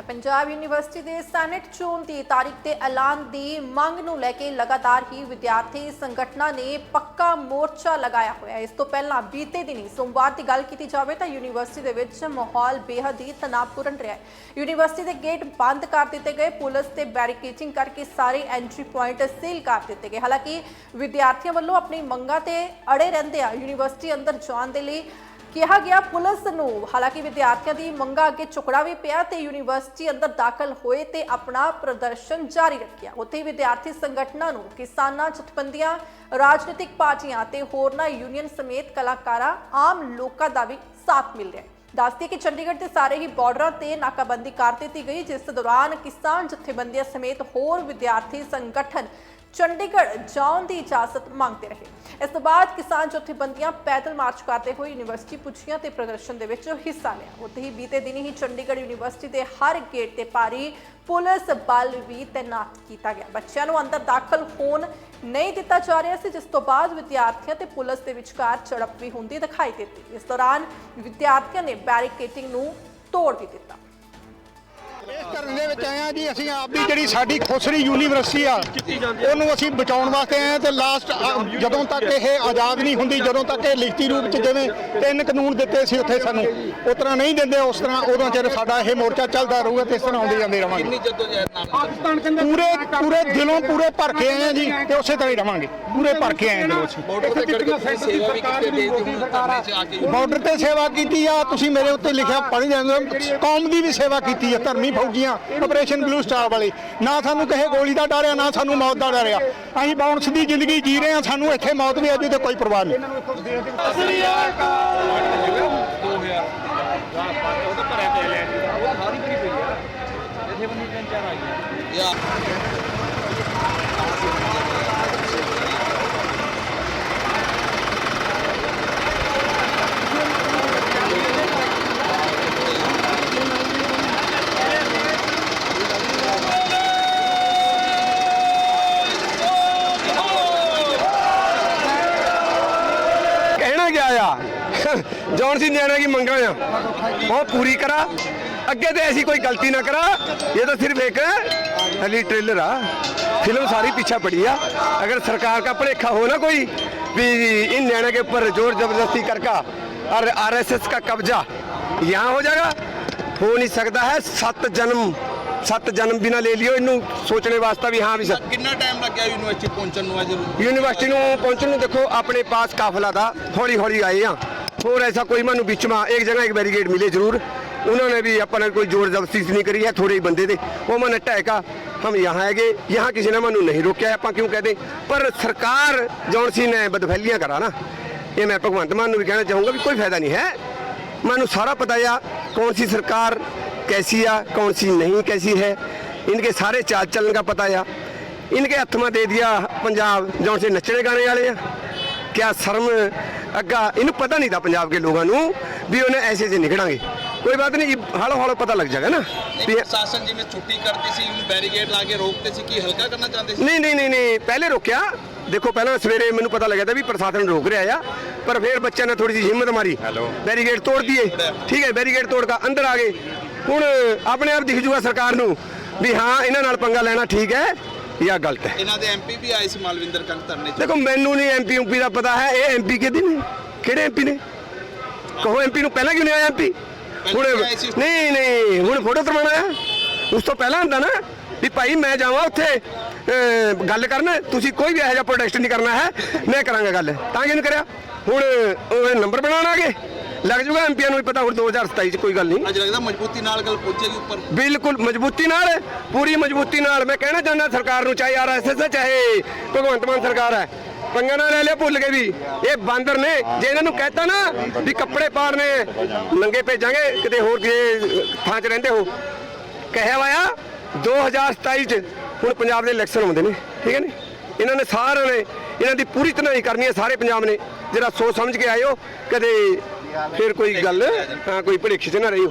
ਹੈ। ਪੰਜਾਬ ਯੂਨੀਵਰਸਿਟੀ ਦੇ ਸੈਨੇਟ ਚੋਣ ਦੀ ਤਾਰੀਖ ਤੇ ਐਲਾਨ ਦੀ ਮੰਗ ਨੂੰ ਲੈ ਕੇ ਲਗਾਤਾਰ ਹੀ ਵਿਦਿਆਰਥੀ ਸੰਗਠਨਾਂ ਨੇ ਪੱਕਾ ਮੋਰਚਾ ਲਗਾਇਆ ਹੋਇਆ ਇਸ ਤੋਂ ਪਹਿਲਾਂ ਬੀਤੇ ਦਿਨੀ ਸੋਮਵਾਰ ਦੀ ਗੱਲ ਕੀਤੀ ਜਾਵੇ ਤਾਂ ਯੂਨੀਵਰਸਿਟੀ ਦੇ ਵਿੱਚ ਮਾਹੌਲ ਬੇਹੱਦ ਹੀ ਤਣਾਅਪੂਰਨ ਰਿਹਾ ਹੈ। ਯੂਨੀਵਰਸਿਟੀ ਦੇ ਗੇਟ ਬੰਦ ਕਰ ਦਿੱਤੇ ਗਏ। ਪੁਲਿਸ ਤੇ ਬੈਰੀਕੇਟਿੰਗ ਕਰਕੇ ਸਾਰੇ ਐਂਟਰੀ ਪੁਆਇੰਟ ਸੀਲ ਕਰ ਦਿੱਤੇ ਗਏ। ਹਾਲਾਂਕਿ ਵਿਦਿਆਰਥੀਆਂ ਵੱਲੋਂ ਆਪਣੀ ਮੰਗਾਂ ਤੇ ਅੜੇ ਰਹਿੰਦੇ ਆ। ਯੂਨੀਵਰਸਿਟੀ ਅੰਦਰ ਜਾਣ ਦੇ ਲਈ ਕਿਹਾ ਗਿਆ ਪੁਲਿਸ ਨੂੰ। ਹਾਲਾਂਕਿ ਵਿਦਿਆਰਥੀਆਂ ਦੀ ਮੰਗਾਂ ਅੱਗੇ ਝੁਕੜਾ ਵੀ ਪਿਆ ਤੇ ਯੂਨੀਵਰਸਿਟੀ ਅੰਦਰ ਦਾਖਲ ਹੋਏ ਤੇ ਆਪਣਾ ਪ੍ਰਦਰਸ਼ਨ ਜਾਰੀ ਰੱਖਿਆ। ਉੱਥੇ ਵਿਦਿਆਰਥੀ ਸੰਗਠਨਾਂ ਨੂੰ ਕਿਸਾਨਾਂ, ਜਥੇਬੰਦੀਆਂ, ਰਾਜਨੀਤਿਕ ਪਾਰਟੀਆਂ ਤੇ ਹੋਰਨਾਂ ਯੂਨੀਅਨ ਸਮੇਤ ਕਲਾਕਾਰਾਂ, ਆਮ ਲੋਕਾਂ ਦਾ ਵੀ ਸਾਥ ਮਿਲ ਰਿਹਾ ਹੈ। ਦੱਸਦੀ ਕਿ ਚੰਡੀਗੜ੍ਹ ਦੇ ਸਾਰੇ ਹੀ ਬਾਰਡਰਾਂ ਤੇ ਨਾਕਾਬੰਦੀ ਕਰ ਦਿੱਤੀ ਗਈ, ਜਿਸ ਦੌਰਾਨ ਕਿਸਾਨ, ਜਥੇਬੰਦੀਆਂ ਸਮੇਤ ਹੋਰ ਵਿਦਿਆਰਥੀ ਸੰਗਠਨ ਚੰਡੀਗੜ੍ਹ ਜਾਣ ਦੀ ਇਜਾਜ਼ਤ ਮੰਗਦੇ ਰਹੇ। ਇਸ ਤੋਂ ਬਾਅਦ ਕਿਸਾਨ ਜਥੇਬੰਦੀਆਂ ਪੈਦਲ ਮਾਰਚ ਕਰਦੇ ਹੋਏ ਯੂਨੀਵਰਸਿਟੀ ਪੁੱਛੀਆਂ ਤੇ ਪ੍ਰਦਰਸ਼ਨ ਦੇ ਵਿੱਚ ਹਿੱਸਾ ਲਿਆ। ਉੱਥੇ ਹੀ ਬੀਤੇ ਦਿਨੀ ਹੀ ਚੰਡੀਗੜ੍ਹ ਯੂਨੀਵਰਸਿਟੀ ਦੇ ਹਰ ਗੇਟ ਤੇ ਭਾਰੀ ਪੁਲਿਸ ਬਲ ਵੀ ਤੈਨਾਤ ਕੀਤਾ ਗਿਆ। ਬੱਚਿਆਂ ਨੂੰ ਅੰਦਰ ਦਾਖਲ ਹੋਣ ਨਹੀਂ ਦਿੱਤਾ ਜਾ ਰਿਹਾ ਸੀ, ਜਿਸ ਤੋਂ ਬਾਅਦ ਵਿਦਿਆਰਥੀਆਂ ਤੇ ਪੁਲਿਸ ਦੇ ਵਿਚਕਾਰ ਝੜਪ ਵੀ ਹੁੰਦੀ ਦਿਖਾਈ ਦਿੱਤੀ। ਇਸ ਦੌਰਾਨ ਵਿਦਿਆਰਥੀਆਂ ਨੇ ਬੈਰੀਕੇਟਿੰਗ ਨੂੰ ਤੋੜ ਵੀ ਦਿੱਤਾ। ਇਸ ਕਰਨ ਦੇ ਵਿੱਚ ਆਏ ਆ ਜੀ ਅਸੀਂ ਆਪਦੀ ਜਿਹੜੀ ਸਾਡੀ ਖੁਸਰੀ ਯੂਨੀਵਰਸਿਟੀ ਆ ਉਹਨੂੰ ਅਸੀਂ ਬਚਾਉਣ ਵਾਸਤੇ ਆਏ ਆ ਤੇ ਲਾਸਟ ਜਦੋਂ ਤੱਕ ਇਹ ਆਜ਼ਾਦ ਨਹੀਂ ਹੁੰਦੀ ਜਦੋਂ ਤੱਕ ਇਹ ਲਿਖਤੀ ਰੂਪ ਚ ਜਿਵੇਂ ਤਿੰਨ ਕਾਨੂੰਨ ਦਿੱਤੇ ਸੀ ਉੱਥੇ ਸਾਨੂੰ ਉਸ ਤਰ੍ਹਾਂ ਨਹੀਂ ਦਿੰਦੇ ਉਸ ਤਰ੍ਹਾਂ ਉਦੋਂ ਚਿਰ ਸਾਡਾ ਇਹ ਮੋਰਚਾ ਚੱਲਦਾ ਰਹੂਗਾ ਤੇ ਇਸ ਤਰ੍ਹਾਂ ਆਉਂਦੇ ਜਾਂਦੇ ਰਵਾਂਗੇ। ਨਾਲ ਪੂਰੇ ਪੂਰੇ ਦਿਲੋਂ ਪੂਰੇ ਭਰ ਕੇ ਆਏ ਆ ਜੀ ਤੇ ਉਸੇ ਤਰ੍ਹਾਂ ਹੀ ਰਵਾਂਗੇ। ਪੂਰੇ ਭਰ ਕੇ ਆਏ ਆ ਦਿਲੋਂ ਅਸੀਂ ਦੇ ਧਰਨੇ ਬਾਰਡਰ ਤੇ ਸੇਵਾ ਕੀਤੀ ਆ ਤੁਸੀਂ ਮੇਰੇ ਉੱਤੇ ਲਿਖਿਆ ਪੜ੍ਹ ਜਾਂਦੇ ਹੋ। ਕੌਮ ਦੀ ਵੀ ਸੇਵਾ ਕੀਤੀ ਆ ਧਰਮੀ ਫੌਜੀਆਂ ਆਪਰੇਸ਼ਨ ਬਲੂ ਸਟਾਰ ਵਾਲੇ। ਨਾ ਸਾਨੂੰ ਕਿਸੇ ਗੋਲੀ ਦਾ ਡਰ ਆ ਨਾ ਸਾਨੂੰ ਮੌਤ ਦਾ ਡਰ ਆ। ਅਸੀਂ ਬਾਉਂਸ ਦੀ ਜ਼ਿੰਦਗੀ ਜੀ ਰਹੇ ਆ ਸਾਨੂੰ ਇੱਥੇ ਮੌਤ ਵੀ ਆਜੂ ਤੇ ਕੋਈ ਪਰਵਾਹ ਨਹੀਂ। ਯਾ ਕਹਿਣਾ ਗਿਆ ਆ ਜੌਨ ਸਿੰਘ ਨਿਆਣਾ ਕੀ ਮੰਗਾਂ ਆ ਉਹ ਪੂਰੀ ਕਰਾ ਅੱਗੇ ਤੇ ऐसी कोई गलती ना करा ये तो सिर्फ एक अली ट्रेलर आ फिल्म सारी पीछा पड़ी आ अगर सरकार का भलेखा हो ना कोई भी इन न्याणे के ऊपर जोर जबरदस्ती करका और आरएसएस का कब्जा यहाँ हो जाएगा हो नहीं सकता है सत जन्म सत जन्म बिना ले लियो इनू सोचने वास्ते भी हाँ भी सत ਕਿੰਨਾ ਟਾਈਮ ਲੱਗਿਆ ਯੂਨੀਵਰਸਿਟੀ ਪਹੁੰਚਣ ਨੂੰ ਅੱਜ ਯੂਨੀਵਰਸਿਟੀ ਨੂੰ ਪਹੁੰਚਣ ਨੂੰ ਦੇਖੋ ਆਪਣੇ ਪਾਸ ਕਾਫਲਾ ਦਾ ਹੌਲੀ ਹੌਲੀ ਆਏ ਆ ਹੋਰ ऐसा कोई मानू बीच में एक जगह एक बैरिकेड मिले जरूर उन्होंने भी अपना कोई जोर जबरदस्ती नहीं करी है थोड़े ही बंदे थे वो मन टहका हम यहाँ है गए यहाँ किसी ने मानू नहीं रोकया आप क्यों कहते पर सरकार जौन सी ने बदफैलियाँ करा ना ये मैं भगवंत मान भी कहना चाहूँगा भी कोई फायदा नहीं है मानू सारा पता या कौन सी सरकार कैसी आ कौन सी नहीं कैसी है इनके सारे चाल चलन का पता या इनके हथ में दे दिया पंजाब जौन से नचने गाने वाले आ ਕਿਆ ਸ਼ਰਮ ਅੱਗਾ ਇਹਨੂੰ ਪਤਾ ਨਹੀਂ ਤਾਂ ਪੰਜਾਬ ਦੇ ਲੋਕਾਂ ਨੂੰ ਵੀ ਉਹਨੇ ਐਸੇ ਐਸੇ ਨਿਕਲਾਂਗੇ ਕੋਈ ਬਾਤ ਨਹੀਂ ਹਾਲੋ ਹਾਲੋ ਪਤਾ ਲੱਗ ਜਾਏਗਾ ਨਾ ਵੀ ਪ੍ਰਸ਼ਾਸਨ ਜਿਵੇਂ ਛੁੱਟੀ ਕਰਦੀ ਸੀ ਉਹਨੂੰ ਬੈਰੀਕੇਡ ਲਾ ਕੇ ਰੋਕਦੇ ਸੀ ਕੀ ਹਲਕਾ ਕਰਨਾ ਚਾਹੁੰਦੇ ਸੀ ਨਹੀਂ ਨਹੀਂ ਨਹੀਂ ਨਹੀਂ ਪਹਿਲੇ ਰੋਕਿਆ ਦੇਖੋ ਪਹਿਲਾਂ ਸਵੇਰੇ ਮੈਨੂੰ ਪਤਾ ਲੱਗਿਆ ਤਾਂ ਵੀ ਪ੍ਰਸ਼ਾਸਨ ਰੋਕ ਰਿਹਾ ਆ ਪਰ ਫਿਰ ਬੱਚਿਆਂ ਨੇ ਥੋੜੀ ਜਿਹੀ ਹਿੰਮਤ ਮਾਰੀ ਬੈਰੀਗੇਡ ਤੋੜ ਦਈਏ ਠੀਕ ਹੈ ਬੈਰੀਗੇਡ ਤੋੜ ਕੇ ਅੰਦਰ ਆ ਗਏ ਹੁਣ ਆਪਣੇ ਆਪ ਦਿਖ ਜੂਗਾ ਸਰਕਾਰ ਨੂੰ ਵੀ ਹਾਂ ਇਹਨਾਂ ਨਾਲ ਪੰਗਾ ਲੈਣਾ ਠੀਕ ਹੈ ਜਾਂ ਗਲਤ ਹੈ। ਇਹਨਾਂ ਦੇ ਐਮਪੀ ਵੀ ਆਏ ਸੀ ਮਾਲਵਿੰਦਰ ਕੰਗ ਧਰਨੇ 'ਚ। ਦੇਖੋ ਮੈਨੂੰ ਨਹੀਂ ਐਮਪੀ ਯੂਪੀ ਦਾ ਪਤਾ ਹੈ ਇਹ ਐਮਪੀ ਕਿਹਦੇ ਨੇ? ਕਿਹੜੇ ਐਮਪੀ ਨੇ? ਕਹੋ ਐਮਪੀ ਨੂੰ ਪਹਿਲਾਂ ਕਿਉਂ ਨਹੀਂ ਆਇਆ ਐਮਪੀ ਹੁਣ। ਨਹੀਂ ਨਹੀਂ ਹੁਣ ਫੋਟੋ ਤਰਵਾਣਾ ਆ ਉਸ ਤੋਂ ਪਹਿਲਾਂ ਹੁੰਦਾ ਨਾ ਵੀ ਭਾਈ ਮੈਂ ਜਾਵਾਂ ਉੱਥੇ ਗੱਲ ਕਰਨ। ਤੁਸੀਂ ਕੋਈ ਵੀ ਇਹੋ ਜਿਹਾ ਪ੍ਰੋਟੈਸਟ ਨਹੀਂ ਕਰਨਾ ਹੈ ਮੈਂ ਕਰਾਂਗਾ ਗੱਲ। ਤਾਂ ਕਿਹਨੂੰ ਕਰਿਆ? ਹੁਣ ਉਹ ਨੰਬਰ ਬਣਾਉਣ ਆ ਗਏ। ਲੱਗ ਜੂਗਾ ਐਮਪੀਆਂ ਨੂੰ ਵੀ ਪਤਾ ਹੁਣ 2027 ਚ ਕੋਈ ਗੱਲ ਨਹੀਂ। ਅੱਜ ਲੱਗਦਾ ਮਜ਼ਬੂਤੀ ਨਾਲ ਗੱਲ ਪਹੁੰਚੇਗੀ ਉੱਪਰ। ਬਿਲਕੁਲ ਮਜ਼ਬੂਤੀ ਨਾਲ ਪੂਰੀ ਮਜ਼ਬੂਤੀ ਨਾਲ। ਮੈਂ ਕਹਿਣਾ ਚਾਹੁੰਦਾ ਸਰਕਾਰ ਨੂੰ ਚਾਹੇ ਆਰਐਸਐਸ ਚਾਹੇ ਭਗਵੰਤ ਮਾਨ ਸਰਕਾਰ ਹੈ। ਪੰਗਾ ਨਾ ਲੈ ਲਿਆ ਭੁੱਲ ਕੇ ਵੀ। ਇਹ ਬਾਂਦਰ ਨੇ ਜੇ ਇਹਨਾਂ ਨੂੰ ਕਹਿਤਾ ਨਾ ਵੀ ਕੱਪੜੇ ਪਾੜਨੇ ਨੰਗੇ ਭੇਜਾਂਗੇ ਕਿਤੇ ਹੋਰ ਕਿਸੇ ਥਾਂ 'ਚ ਰਹਿੰਦੇ ਹੋ। ਕਹਿਆ ਵਾਇਆ 2027 'ਚ ਹੁਣ ਪੰਜਾਬ ਦੇ ਇਲੈਕਸ਼ਨ ਹੁੰਦੇ ਨੇ ਠੀਕ ਹੈ ਨੇ? ਇਹਨਾਂ ਨੇ ਸਾਰਿਆਂ ਨੇ ਇਹਨਾਂ ਦੀ ਪੂਰੀ ਤਨਾਈ ਕਰਨੀ ਹੈ ਸਾਰੇ ਪੰਜਾਬ ਨੇ। ਜਿਹੜਾ ਸੋਚ ਸਮਝ ਕੇ ਆਇਓ ਕਦੇ ਫਿਰ ਕੋਈ ਗੱਲ ਹਾਂ ਕੋਈ ਭੜੇਖੀ 'ਚ ਨਾ ਰਹੀਓ।